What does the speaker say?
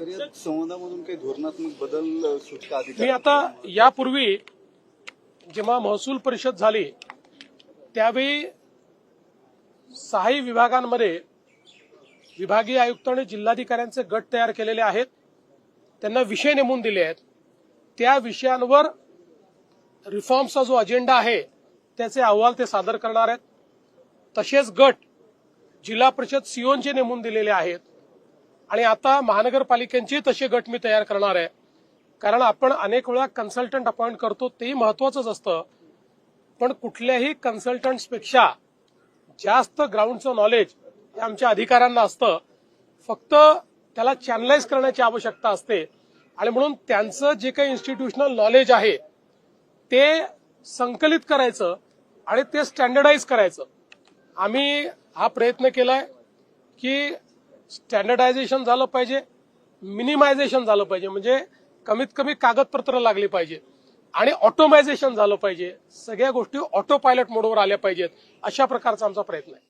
Sir या संवादामधून काही धोरणात्मक बदल सुटका मी आता यापूर्वी जेव्हा महसूल परिषद झाली त्यावेळी सहाही विभागांमध्ये विभागीय आयुक्त आणि जिल्हाधिकाऱ्यांचे गट तयार केलेले आहेत. त्यांना विषय नेमून दिले आहेत. त्या विषयांवर रिफॉर्मचा जो अजेंडा आहे त्याचे अहवाल ते सादर करणार आहेत. तसेच गट जिल्हा परिषद सीओनचे नेमून दिलेले आहेत. आणि आता महानगरपालिकांचे तसे गट मी तयार करणार आहे. कारण आपण अनेक वेळा कन्सल्टंट अपॉइंट करतो तेही महत्वाचंच असतं. पण कुठल्याही कन्सल्टंट्सपेक्षा जास्त ग्राउंडचं नॉलेज हे आमच्या अधिकाऱ्यांना असतं. फक्त त्याला चॅनलाइज करण्याची आवश्यकता असते. आणि म्हणून त्यांचं जे काही इन्स्टिट्यूशनल नॉलेज आहे ते संकलित करायचं आणि ते स्टँडर्डाईज करायचं. आम्ही हा प्रयत्न केलाय की स्टँडर्डायझेशन झालं पाहिजे मिनिमायझेशन झालं पाहिजे म्हणजे कमीत कमी कागदपत्र लागली पाहिजे आणि ऑटोमायझेशन झालं पाहिजे. सगळ्या गोष्टी ऑटो पायलट मोडवर आल्या पाहिजेत अशा प्रकारचा आमचा प्रयत्न आहे.